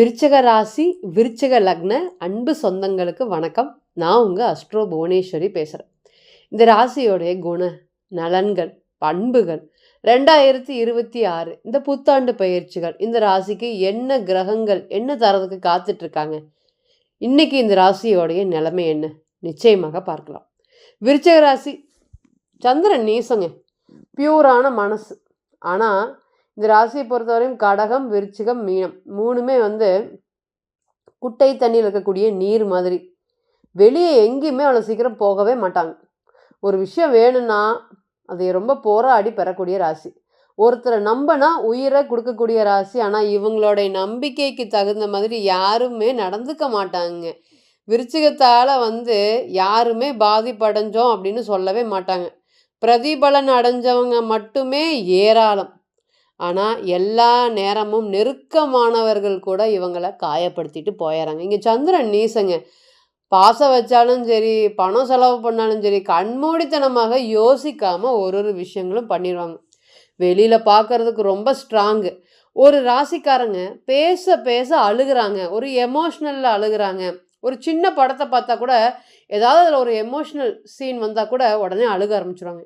விருச்சக ராசி விருச்சக லக்ன அன்பு சொந்தங்களுக்கு வணக்கம். நான் உங்கள் அஸ்ட்ரோ புவனேஸ்வரி பேசுகிறேன் இந்த ராசியோடைய குண நலன்கள் பண்புகள் ரெண்டாயிரத்தி இருபத்தி ஆறு இந்த புத்தாண்டு பயிற்சிகள் இந்த ராசிக்கு என்ன கிரகங்கள் என்ன தரதுக்கு காத்துட்ருக்காங்க இன்றைக்கி இந்த ராசியோடைய நிலைமை என்ன? நிச்சயமாக பார்க்கலாம். விருச்சக ராசி சந்திரன் நீசங்க பியூரான மனசு. ஆனால் இந்த ராசியை பொறுத்தவரையும் கடகம் விருச்சிகம் மீனம் மூணுமே வந்து குட்டை தண்ணியில் இருக்கக்கூடிய நீர் மாதிரி. வெளியே எங்கேயுமே அவ்வளோ சீக்கிரம் போகவே மாட்டாங்க. ஒரு விஷயம் வேணும்னா அதை ரொம்ப போராடி பெறக்கூடிய ராசி. ஒருத்தரை நம்பினா உயிரை கொடுக்கக்கூடிய ராசி. ஆனால் இவங்களுடைய நம்பிக்கைக்கு தகுந்த மாதிரி யாருமே நடந்துக்க மாட்டாங்க. விருச்சிகத்தால் வந்து யாருமே பாதிப்படைஞ்சோம் அப்படின்னு சொல்லவே மாட்டாங்க. பிரதிபலன் அடைஞ்சவங்க மட்டுமே ஏராளம். ஆனால் எல்லா நேரமும் நெருக்கமானவர்கள் கூட இவங்களை காயப்படுத்திட்டு போயிடறாங்க இங்கே சந்திரன் நீசங்க. பாசம் வச்சாலும் சரி பணம் செலவு பண்ணாலும் சரி கண்மூடித்தனமாக யோசிக்காமல் ஒரு ஒரு விஷயங்களும் பண்ணிடுவாங்க. வெளியில் பார்க்கறதுக்கு ரொம்ப ஸ்ட்ராங்கு ஒரு ராசிக்காரங்க பேச பேச அழுகுறாங்க. ஒரு எமோஷ்னலில் அழுகிறாங்க. ஒரு சின்ன படத்தை பார்த்தா கூட ஏதாவது அதில் ஒரு எமோஷ்னல் சீன் வந்தால் கூட உடனே அழுக ஆரம்பிச்சிடுவாங்க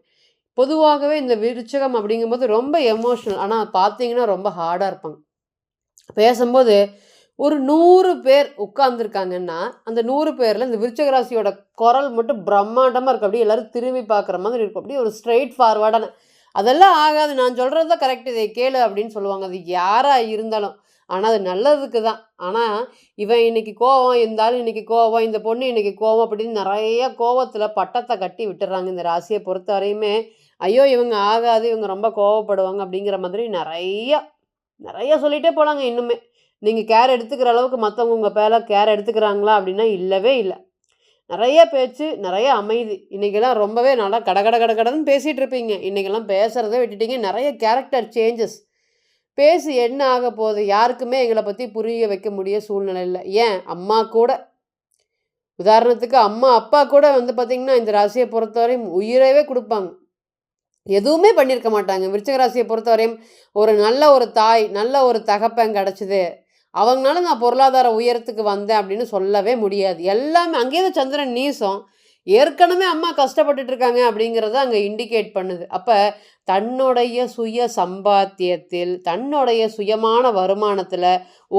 பொதுவாகவே இந்த விருச்சகம் அப்படிங்கும்போது ரொம்ப எமோஷ்னல் ஆனால் பார்த்தீங்கன்னா ரொம்ப ஹார்டாக இருப்பாங்க. பேசும்போது ஒரு நூறு பேர் உட்காந்துருக்காங்கன்னா அந்த நூறு பேரில் இந்த விருச்சகராசியோட குரல் மட்டும் பிரம்மாண்டமாக இருக்கும். அப்படியே எல்லாரும் திரும்பி பார்க்குற மாதிரி இருக்கும். அப்படியே ஒரு ஸ்ட்ரெயிட் ஃபார்வர்டான அதெல்லாம் ஆகாது. நான் சொல்கிறது தான் கரெக்ட் இதை கேளு அப்படின்னு சொல்லுவாங்க. அது யாராக இருந்தாலும். ஆனால் அது நல்லதுக்கு தான். ஆனால் இவன் இன்னைக்கு கோவம் இருந்தாலும் இன்றைக்கி இன்னைக்கு கோவம் இந்த பொண்ணு இன்னைக்கு கோவம் அப்படின்னு நிறைய கோவத்தில் பட்டத்தை கட்டி விட்டுறாங்க இந்த ராசியை பொறுத்த வரையுமே ஐயோ இவங்க ஆகாது இவங்க ரொம்ப கோவப்படுவாங்க அப்படிங்கிற மாதிரி நிறையா நிறையா சொல்லிகிட்டே போகலாங்க இன்னுமே. நீங்கள் கேர் எடுத்துக்கிற அளவுக்கு மற்றவங்க உங்கள் பேர கேர் எடுத்துக்கிறாங்களா அப்படின்னா இல்லவே இல்லை. நிறைய பேச்சு நிறைய அமைதி. இன்றைக்கெல்லாம் ரொம்பவே நல்லா கட கட கட கடன்னு பேசிகிட்டு இருப்பீங்க. இன்றைக்கெல்லாம் பேசுகிறத விட்டுட்டீங்க. நிறைய கேரக்டர் சேஞ்சஸ் பேசி என்ன ஆக போகுது? யாருக்குமே எங்களை பற்றி புரிய வைக்க முடிய சூழ்நிலை இல்லை. ஏன்? அம்மா கூட. உதாரணத்துக்கு அம்மா அப்பா கூட வந்து பார்த்திங்கன்னா இந்த ராசியை பொறுத்தவரையும் உயிரவே கொடுப்பாங்க. எதுவுமே பண்ணியிருக்க மாட்டாங்க. விருச்சகராசியை பொறுத்தவரையும் ஒரு நல்ல ஒரு தாய் நல்ல ஒரு தகப்பன் கிடச்சிது. அவங்களால நான் பொருளாதார உயரத்துக்கு வந்தேன் அப்படின்னு சொல்லவே முடியாது. எல்லாமே அங்கேயே சந்திரன் நீசம். ஏற்கனவே அம்மா கஷ்டப்பட்டுட்டு இருக்காங்க அப்படிங்கிறத அங்கே இண்டிகேட் பண்ணுது. அப்போ தன்னுடைய சுய சம்பாத்தியத்தில் தன்னுடைய சுயமான வருமானத்தில்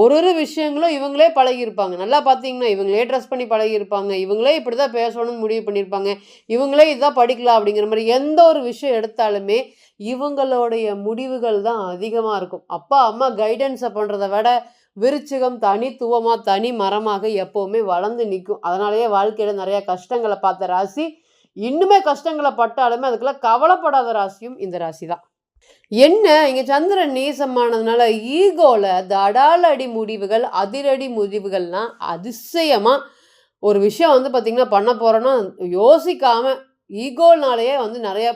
ஒரு ஒரு விஷயங்களும் இவங்களே பழகியிருப்பாங்க. நல்லா பார்த்தீங்கன்னா இவங்களே ட்ரெஸ் பண்ணி பழகியிருப்பாங்க. இவங்களே இப்படி தான் பேசணும்னு முடிவு பண்ணியிருப்பாங்க. இவங்களே இதான் படிக்கலாம் அப்படிங்கிற மாதிரி எந்த ஒரு விஷயம் எடுத்தாலுமே இவங்களுடைய முடிவுகள் தான் அதிகமாக இருக்கும். அப்பா அம்மா கைடன்ஸை பண்ணுறதை விட விருச்சிகம் தனித்துவமாக தனி மரமாக எப்போவுமே வளர்ந்து நிற்கும். அதனாலேயே வாழ்க்கையில் நிறைய கஷ்டங்களை பார்த்த ராசி இன்னுமே கஷ்டங்களை பட்டாலுமே அதுக்கெல்லாம் கவலைப்படாத ராசியும் இந்த ராசி தான் என்ன? இங்கே சந்திரன் நீசமானதுனால ஈகோவில் தடாலடி முடிவுகள் அதிரடி முடிவுகள்லாம் அதிசயமாக ஒரு விஷயம் வந்து பார்த்திங்கன்னா பண்ண போகிறோன்னா யோசிக்காமல் ஈகோனாலேயே வந்து நிறைய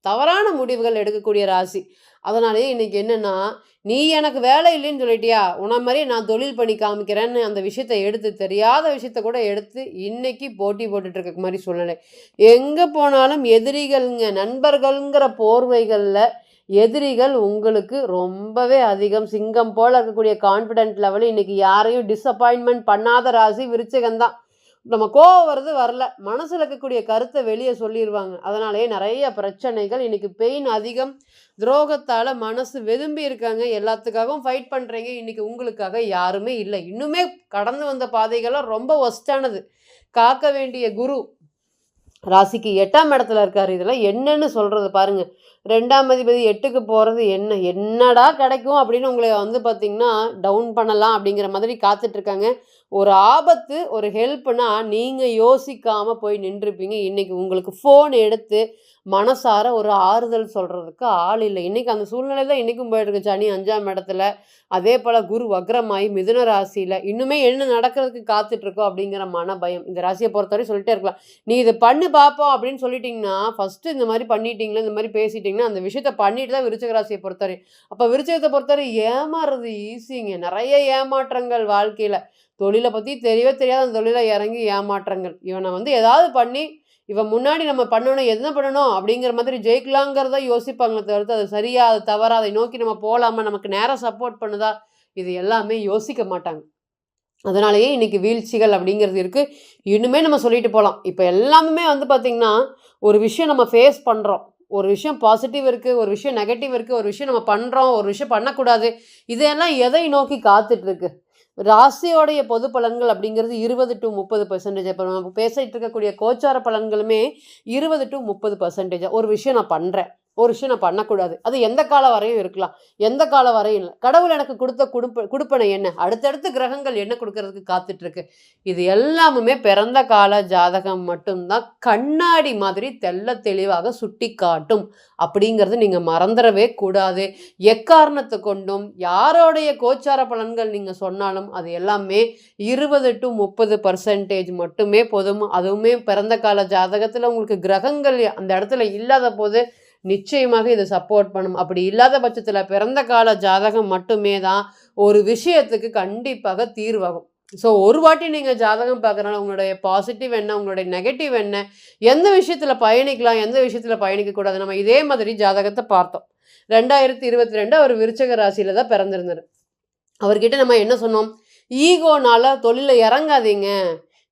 தவறான முடிவுகள் எடுக்கக்கூடிய ராசி. அதனாலேயே இன்றைக்கி என்னென்னா நீ எனக்கு வேலை இல்லைன்னு சொல்லிட்டியா? உன மாதிரி நான் தொழில் பண்ணி காமிக்கிறேன்னு அந்த விஷயத்த எடுத்து தெரியாத விஷயத்த கூட எடுத்து இன்னைக்கு போட்டி போட்டுட்ருக்க மாதிரி சூழ்நிலை. எங்கே போனாலும் எதிரிகள்ங்க நண்பர்கள்ங்கிற போர்வைகளில் எதிரிகள் உங்களுக்கு ரொம்பவே அதிகம். சிங்கம் போல் இருக்கக்கூடிய கான்ஃபிடென்ட் லெவலில் இன்றைக்கி யாரையும் டிஸப்பாயின்மெண்ட் பண்ணாத ராசி விருச்சிகம்தான். நம்ம கோவம் வருது வரல. மனசில் இருக்கக்கூடிய கருத்தை வெளியே சொல்லிடுவாங்க அதனாலேயே நிறைய பிரச்சனைகள் இன்றைக்கி பெயின் அதிகம் துரோகத்தால் மனசு வெதும்பி இருக்காங்க. எல்லாத்துக்காகவும் ஃபைட் பண்ணுறீங்க இன்றைக்கி உங்களுக்காக யாருமே இல்லை. இன்னுமே கடந்து வந்த பாதைகள்லாம் ரொம்ப ஒஸ்டானது காக்க வேண்டிய குரு ராசிக்கு எட்டாம் இடத்துல இருக்கார். இதெல்லாம் என்னன்னு சொல்கிறது பாருங்கள் ரெண்டாம் அதிபதி எட்டுக்கு போகிறது என்ன? என்னடா கிடைக்கும் அப்படின்னு உங்களை வந்து பார்த்திங்கன்னா டவுன் பண்ணலாம் அப்படிங்கிற மாதிரி காத்துட்ருக்காங்க ஒரு ஆபத்து ஒரு ஹெல்ப்னா நீங்கள் யோசிக்காமல் போய் நின்றுப்பீங்க. இன்றைக்கி உங்களுக்கு ஃபோன் எடுத்து மனசார ஒரு ஆறுதல் சொல்கிறதுக்கு ஆள் இல்லை. இன்றைக்கி அந்த சூழ்நிலை தான் இன்றைக்கும் போயிட்டுருக்கு சனி அஞ்சாம் இடத்துல. அதே போல் குரு வக்ரமாயி மிதுன ராசியில் இன்னுமே என்ன நடக்கிறதுக்கு காத்துட்ருக்கோ அப்படிங்கிற மன பயம் இந்த ராசியை பொறுத்தவரை சொல்லிட்டே இருக்கலாம். நீ இதை பண்ணு பார்ப்போம் அப்படின்னு சொல்லிட்டிங்கன்னா ஃபஸ்ட்டு இந்த மாதிரி பண்ணிட்டீங்களா இந்த மாதிரி பேசிட்டிங்கன்னா அந்த விஷயத்த பண்ணிட்டு தான் விருச்சக ராசியை பொறுத்தவரை. அப்போ விருச்சகத்தை பொறுத்தவரை ஏமாறுறது ஈஸிங்க நிறைய ஏமாற்றங்கள் வாழ்க்கையில். தொழிலை பற்றி தெரியவே தெரியாத அந்த தொழிலை இறங்கி ஏமாற்றங்கள். இவனை வந்து ஏதாவது பண்ணி இவன் முன்னாடி நம்ம பண்ணணும் என்ன பண்ணணும் அப்படிங்கிற மாதிரி ஜெயிக்கலாங்கிறத யோசிப்பாங்களே தவிர்த்து அது சரியா அது தவறா அதை நோக்கி நம்ம போகலாமா நமக்கு நேரம் சப்போர்ட் பண்ணுதா இது எல்லாமே யோசிக்க மாட்டாங்க. அதனாலேயே இன்னைக்கு வீழ்ச்சிகள் அப்படிங்கிறது இருக்குது இன்னுமே நம்ம சொல்லிட்டு போகலாம் இப்போ எல்லாமே வந்து பார்த்திங்கன்னா ஒரு விஷயம் நம்ம ஃபேஸ் பண்ணுறோம் ஒரு விஷயம் பாசிட்டிவ் இருக்குது ஒரு விஷயம் நெகட்டிவ் இருக்குது ஒரு விஷயம் நம்ம பண்ணுறோம் ஒரு விஷயம் பண்ணக்கூடாது. இதெல்லாம் எதை நோக்கி காத்துட்ருக்கு ராசியோடைய பொது பலன்கள் அப்படிங்கிறது இருபது டு முப்பது பர்சன்டேஜ் இப்போ நம்ம பேசிகிட்டு இருக்கக்கூடிய கோச்சார பலன்களுமே இருபது டு முப்பது பர்சன்டேஜ் ஒரு விஷயம் நான் பண்ணுறேன் ஒரு விஷயம் நான் பண்ணக்கூடாது. அது எந்த காலம் வரையும் இருக்கலாம். எந்த காலம் வரையும் இல்லை. கடவுள் எனக்கு கொடுத்த குடுப்ப குடுப்பனை என்ன? அடுத்தடுத்து கிரகங்கள் என்ன கொடுக்கறதுக்கு காத்துட்ருக்கு? இது எல்லாமுமே பிறந்த கால ஜாதகம் மட்டும்தான். கண்ணாடி மாதிரி தெள்ள தெளிவாக சுட்டி காட்டும் அப்படிங்கிறது நீங்கள் மறந்துடவே கூடாது. எக்காரணத்தை கொண்டும் யாரோடைய கோச்சார பலன்கள் நீங்கள் சொன்னாலும் அது எல்லாமே இருபது டு முப்பது பர்சன்டேஜ் மட்டுமே போதும். அதுவுமே பிறந்த கால ஜாதகத்தில் உங்களுக்கு கிரகங்கள் அந்த இடத்துல இல்லாத போது நிச்சயமாக இது சப்போர்ட் பண்ணும். அப்படி இல்லாத பட்சத்தில் பிறந்த கால ஜாதகம் மட்டுமே தான் ஒரு விஷயத்துக்கு கண்டிப்பாக தீர்வாகும். ஸோ ஒரு வாட்டி நீங்கள் ஜாதகம் பார்க்குறனால உங்களுடைய பாசிட்டிவ் என்ன உங்களுடைய நெகட்டிவ் என்ன எந்த விஷயத்தில் பயணிக்கலாம் எந்த விஷயத்தில் பயணிக்கக்கூடாது நம்ம இதே மாதிரி ஜாதகத்தை பார்த்தோம். ரெண்டாயிரத்தி இருபத்தி ரெண்டு அவர் விருச்சக ராசியில் தான் பிறந்திருந்தார். அவர்கிட்ட நம்ம என்ன சொன்னோம்? ஈகோனால தொழிலில் இறங்காதீங்க.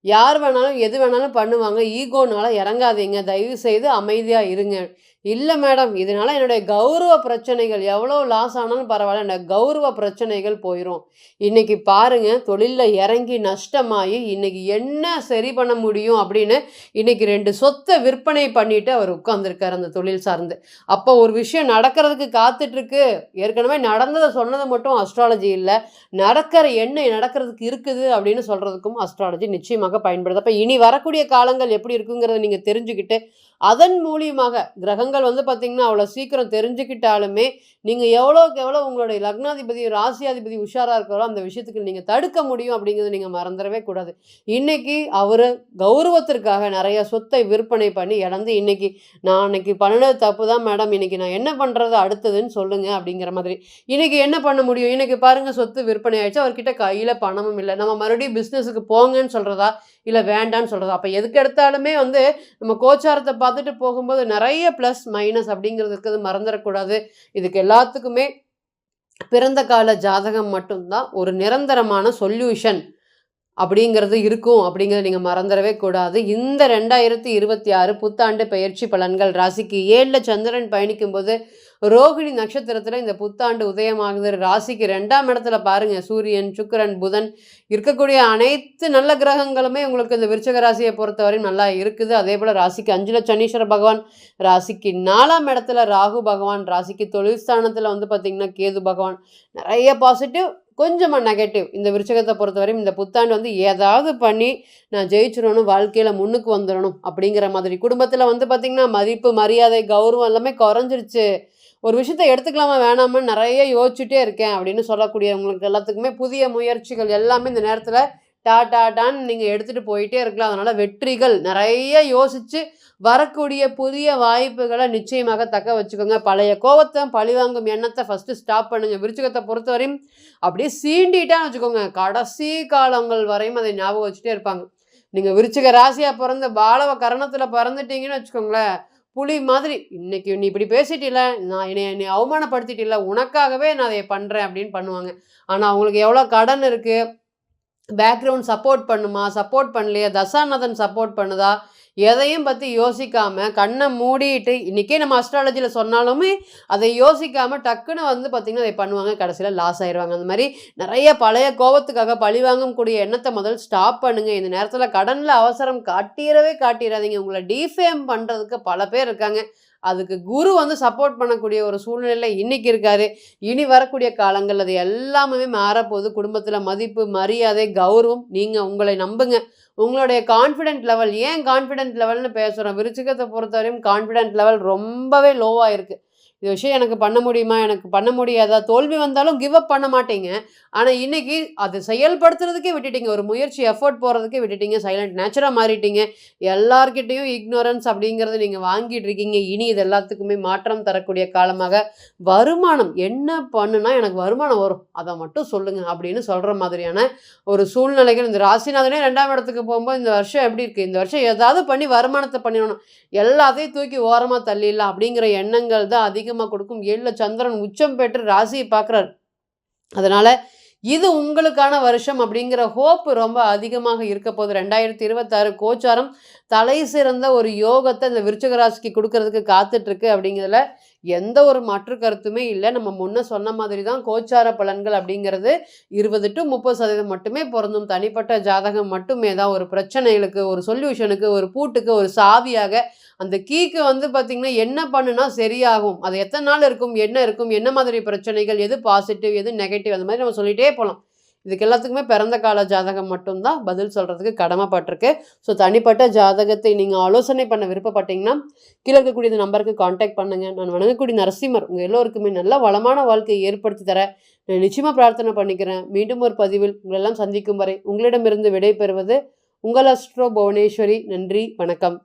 யார் வேணாலும் எது வேணாலும் பண்ணுவாங்க. ஈகோனால இறங்காதீங்க. தயவு செய்து அமைதியாக இருங்க. இல்லை மேடம் இதனால் என்னுடைய கௌரவ பிரச்சனைகள் எவ்வளோ லாஸ் ஆனாலும் பரவாயில்ல என்னோடய கௌரவ பிரச்சனைகள் போயிடும் இன்றைக்கி பாருங்கள் தொழிலில் இறங்கி நஷ்டமாகி இன்றைக்கி என்ன சரி பண்ண முடியும் அப்படின்னு இன்றைக்கி ரெண்டு சொத்தை விற்பனை பண்ணிவிட்டு அவர் உட்காந்துருக்கார் அந்த தொழில் சார்ந்து. அப்போ ஒரு விஷயம் நடக்கிறதுக்கு காத்துட்ருக்கு. ஏற்கனவே நடந்ததை சொன்னது மட்டும் அஸ்ட்ராலஜி இல்லை. நடக்கிற என்ன நடக்கிறதுக்கு இருக்குது அப்படின்னு சொல்கிறதுக்கும் அஸ்ட்ராலஜி நிச்சயமாக பயன்படுது. அப்போ இனி வரக்கூடிய காலங்கள் எப்படி இருக்குங்கிறத நீங்கள் தெரிஞ்சுக்கிட்டு அதன் மூலியமாக கிரகங்கள் வந்து பார்த்திங்கன்னா அவ்வளோ சீக்கிரம் தெரிஞ்சுக்கிட்டாலுமே நீங்கள் எவ்வளோக்கு எவ்வளோ உங்களுடைய லக்னாதிபதி ராசியாதிபதி உஷாராக இருக்கிறோ அந்த விஷயத்துக்கு நீங்கள் தடுக்க முடியும் அப்படிங்கிறத நீங்கள் மறந்துடவே கூடாது. இன்றைக்கி அவர் கௌரவத்திற்காக நிறைய சொத்தை விற்பனை பண்ணி இழந்து இன்னைக்கு நான் அன்னைக்கு பண்ணினது தப்பு தான் மேடம் இன்றைக்கி நான் என்ன பண்ணுறது அடுத்ததுன்னு சொல்லுங்கள் அப்படிங்கிற மாதிரி. இன்றைக்கி என்ன பண்ண முடியும்? இன்னைக்கு பாருங்கள் சொத்து விற்பனை ஆயிடுச்சு. அவர்கிட்ட கையில் பணமும் இல்லை. நம்ம மறுபடியும் பிஸ்னஸுக்கு போங்கன்னு சொல்கிறதா இல்லை வேண்டான்னு சொல்கிறதா அப்போ எதுக்கு எடுத்தாலுமே வந்து நம்ம கோச்சாரத்தை பார்த்துட்டு போகும்போது நிறைய ப்ளஸ் மைனஸ் அப்படிங்கிறது இருக்கிறது மறந்துடக்கூடாது இதுக்கு எல்லாத்துக்குமே பிறந்த கால ஜாதகம் மட்டும்தான் ஒரு நிரந்தரமான சொல்யூஷன் அப்படிங்கிறது இருக்கும். அப்படிங்கிறத நீங்கள் மறந்துடவே கூடாது. இந்த ரெண்டாயிரத்தி இருபத்தி ஆறு புத்தாண்டு பயிற்சி பலன்கள். ராசிக்கு ஏழில் சந்திரன் பயணிக்கும்போது ரோகிணி நட்சத்திரத்தில் இந்த புத்தாண்டு உதயமாகுது. ராசிக்கு ரெண்டாம் இடத்துல பாருங்கள் சூரியன் சுக்கரன் புதன் இருக்கக்கூடிய அனைத்து நல்ல கிரகங்களுமே உங்களுக்கு இந்த விருச்சக ராசியை பொறுத்தவரையும் நல்லா இருக்குது. அதே போல் ராசிக்கு அஞ்சில் சனீஸ்வர பகவான் ராசிக்கு நாலாம் இடத்துல ராகு பகவான் ராசிக்கு தொழில் ஸ்தானத்தில் வந்து பார்த்திங்கன்னா கேது பகவான். நிறைய பாசிட்டிவ் கொஞ்சமாக நெகட்டிவ் இந்த விருச்சகத்தை பொறுத்தவரையும் இந்த புத்தாண்டு வந்து ஏதாவது பண்ணி நான் ஜெயிச்சிடணும் வாழ்க்கையில் முன்னுக்கு வந்துடணும் அப்படிங்கிற மாதிரி. குடும்பத்தில் வந்து பார்த்திங்கன்னா மதிப்பு மரியாதை கௌரவம் எல்லாமே குறைஞ்சிருச்சு. ஒரு விஷயத்த எடுத்துக்கலாமா வேணாமான்னு நிறைய யோசிச்சுட்டே இருக்கேன் அப்படின்னு சொல்லக்கூடியவங்களுக்கு எல்லாத்துக்குமே புதிய முயற்சிகள் எல்லாமே இந்த நேரத்தில் டா டா டான்னு நீங்கள் எடுத்துகிட்டு போயிட்டே இருக்கலாம். அதனால் வெற்றிகள் நிறைய யோசித்து வரக்கூடிய புதிய வாய்ப்புகளை நிச்சயமாக தக்க வச்சுக்கோங்க. பழைய கோவத்தை பழிவாங்கும் எண்ணத்தை ஃபஸ்ட்டு ஸ்டாப் பண்ணுங்கள் விருச்சிகத்தை பொறுத்தவரையும் அப்படியே சீண்டிட்டான்னு வச்சுக்கோங்க. கடைசி காலங்கள் வரையும் அதை ஞாபகம் வச்சுட்டே இருப்பாங்க. நீங்கள் விருச்சிக ராசியாக பிறந்த பாலவ கரணத்தில் பிறந்துட்டீங்கன்னு வச்சுக்கோங்களேன். புலி மாதிரி இன்னைக்கு நீ இப்படி பேசிட்டில நான் என்னை என்னை அவமானப்படுத்திட்டில உனக்காகவே நான் அதை பண்ணுறேன் அப்படின்னு பண்ணுவாங்க. ஆனால் அவங்களுக்கு எவ்வளோ கடன் இருக்குது பேக்ரவுண்ட் சப்போர்ட் பண்ணுமா? சப்போர்ட் பண்ணலையா? தசாநதன் சப்போர்ட் பண்ணுதா? எதையும் பற்றி யோசிக்காமல் கண்ணை மூடிட்டு இன்றைக்கே நம்ம அஸ்ட்ராலஜியில் சொன்னாலுமே அதை யோசிக்காமல் டக்குன்னு வந்து பார்த்திங்கன்னா அதை பண்ணுவாங்க. கடைசியில் லாஸ் ஆயிடுவாங்க அந்த மாதிரி நிறைய பழைய கோபத்துக்காக பழி வாங்கக்கூடிய எண்ணத்தை முதல் ஸ்டாப் பண்ணுங்கள் இந்த நேரத்தில் கடனில் அவசரம் காட்டிடவே காட்டிடாதீங்க. உங்களை டீஃபேம் பண்ணுறதுக்கு பல பேர் இருக்காங்க. அதுக்கு குரு வந்து சப்போர்ட் பண்ணக்கூடிய ஒரு சூழ்நிலை இன்னைக்கு இருக்காரு. இனி வரக்கூடிய காலங்கள் அது எல்லாமே மாறப்போகுது. குடும்பத்தில் மதிப்பு மரியாதை கௌரவம் நீங்கள் உங்களை நம்புங்க. உங்களுடைய கான்ஃபிடென்ட் லெவல் ஏன் கான்ஃபிடென்ட் லெவல்னு பேசுகிறோம் விருச்சிகத்தை பொறுத்தவரையும் கான்ஃபிடென்ட் லெவல் ரொம்பவே லோவாக இருக்குது இந்த விஷயம் எனக்கு பண்ண முடியுமா? எனக்கு பண்ண முடியாதா? தோல்வி வந்தாலும் கிவ் அப் பண்ண மாட்டீங்க. ஆனால் இன்றைக்கி அது செயல்படுத்துறதுக்கே விட்டுட்டீங்க. ஒரு முயற்சி எஃபோர்ட் போகிறதுக்கே விட்டுட்டீங்க. சைலண்ட் நேச்சராக மாறிட்டீங்க. எல்லார்கிட்டேயும் இக்னோரன்ஸ் அப்படிங்கிறது நீங்கள் வாங்கிட்டு இருக்கீங்க. இனி இது எல்லாத்துக்குமே மாற்றம் தரக்கூடிய காலமாக வருமானம் என்ன பண்ணுனா எனக்கு வருமானம் வரும். அதை மட்டும் சொல்லுங்கள் அப்படின்னு சொல்கிற மாதிரியான ஒரு சூழ்நிலைகள். இந்த ராசிநாதனே ரெண்டாம் இடத்துக்கு போகும்போது இந்த வருஷம் எப்படி இருக்குது இந்த வருஷம் ஏதாவது பண்ணி வருமானத்தை பண்ணிடணும். எல்லாத்தையும் தூக்கி ஓரமாக தள்ளிடலாம் அப்படிங்கிற எண்ணங்கள் தான் அதிகமாக கொடுக்கும். ஏழில் சந்திரன் உச்சம் பெற்று ராசியை பார்க்குறாரு. அதனால் இது உங்களுக்கான வருஷம் அப்படிங்கிற ஹோப் ரொம்ப அதிகமாக இருக்க போகுது. ரெண்டாயிரத்தி இருபத்தாறு கோச்சாரம் தலை சிறந்த ஒரு யோகத்தை இந்த விருச்சகராசிக்கு கொடுக்கறதுக்கு காத்துட்டு இருக்கு அப்படிங்கிறதுல எந்த ஒரு மாற்று கருத்துமே இல்லை. நம்ம முன்ன சொன்ன மாதிரி தான் கோச்சார பலன்கள் அப்படிங்கிறது இருபது டு முப்பது சதவீதம் மட்டுமே பொருந்தும். தனிப்பட்ட ஜாதகம் மட்டுமே தான் ஒரு பிரச்சனைகளுக்கு ஒரு சொல்யூஷனுக்கு ஒரு பூட்டுக்கு ஒரு சாவியாக அந்த கீக்கு வந்து பார்த்திங்கன்னா என்ன பண்ணுனா சரியாகும். அது எத்தனை நாள் இருக்கும் என்ன இருக்கும் என்ன மாதிரி பிரச்சனைகள் எது பாசிட்டிவ் எது நெகட்டிவ் அந்த மாதிரி நம்ம சொல்லிகிட்டே போகலாம் இதுக்கு எல்லாத்துக்குமே பிறந்த கால ஜாதகம் மட்டும்தான் பதில் சொல்கிறதுக்கு கடமைப்பட்டிருக்கு. ஸோ தனிப்பட்ட ஜாதகத்தை நீங்கள் ஆலோசனை பண்ண விருப்பப்பட்டீங்கன்னா கீழே இருக்கக்கூடிய இந்த நம்பருக்கு காண்டாக்ட் பண்ணுங்கள் நான் வணங்கக்கூடிய நரசிம்மர் உங்கள் எல்லோருக்குமே நல்ல வளமான வாழ்க்கையை ஏற்படுத்தி தர நான் நிச்சயமாக பிரார்த்தனை பண்ணிக்கிறேன். மீண்டும் ஒரு பதிவில் உங்களெல்லாம் சந்திக்கும் வரை உங்களிடமிருந்து விடை பெறுவது உங்கள் அஸ்ட்ரோ புவனேஸ்வரி. நன்றி வணக்கம்.